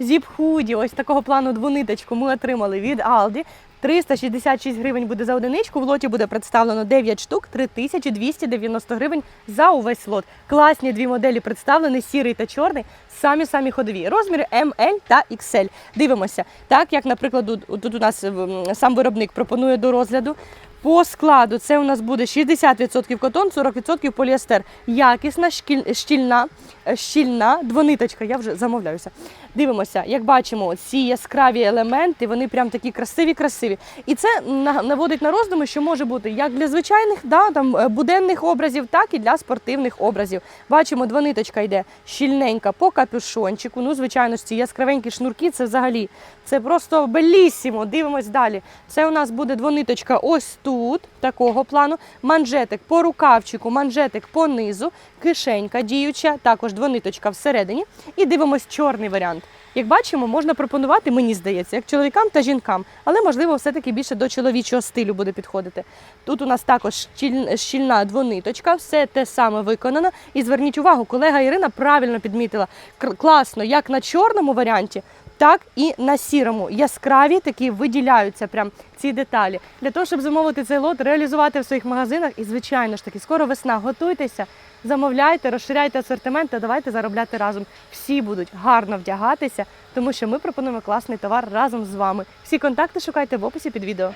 зіп-худі, ось такого плану двониточку ми отримали від Aldi. 366 гривень буде за одиничку. В лоті буде представлено 9 штук, 3290 гривень за увесь лот. Класні дві моделі представлені, сірий та чорний. Самі самі ходові. Розміри ML та XL. Дивимося. Так, як, наприклад, тут- у нас сам виробник пропонує до розгляду. По складу це у нас буде 60% котон, 40% поліестер. Якісна, шкіль- щільна, е, щільна двониточка. Я вже замовляюся. Дивимося, як бачимо, ці яскраві елементи, вони прям такі красиві, красиві. І це наводить на роздуми, що може бути як для звичайних да, там, е, буденних образів, так і для спортивних образів. Бачимо, двониточка йде щільненька по капюшончику. Ну, звичайно, ці яскравенькі шнурки це взагалі це просто белісімо. Дивимось далі. Це у нас буде двониточка ось тут, такого плану. Манжетик по рукавчику, манжетик по низу, кишенька діюча, також двониточка всередині. І дивимось чорний варіант. Як бачимо, можна пропонувати, мені здається, як чоловікам та жінкам, але можливо, все-таки більше до чоловічого стилю буде підходити. Тут у нас також щільна двониточка, все те саме виконано. І зверніть увагу, колега Ірина правильно підмітила класно, як на чорному варіанті, так і на сірому. Яскраві такі виділяються прям ці деталі. Для того, щоб замовити цей лот, реалізувати в своїх магазинах. І, звичайно ж таки, скоро весна, готуйтеся, замовляйте, розширяйте асортимент та давайте заробляти разом. Всі будуть гарно вдягатися, тому що ми пропонуємо класний товар разом з вами. Всі контакти шукайте в описі під відео.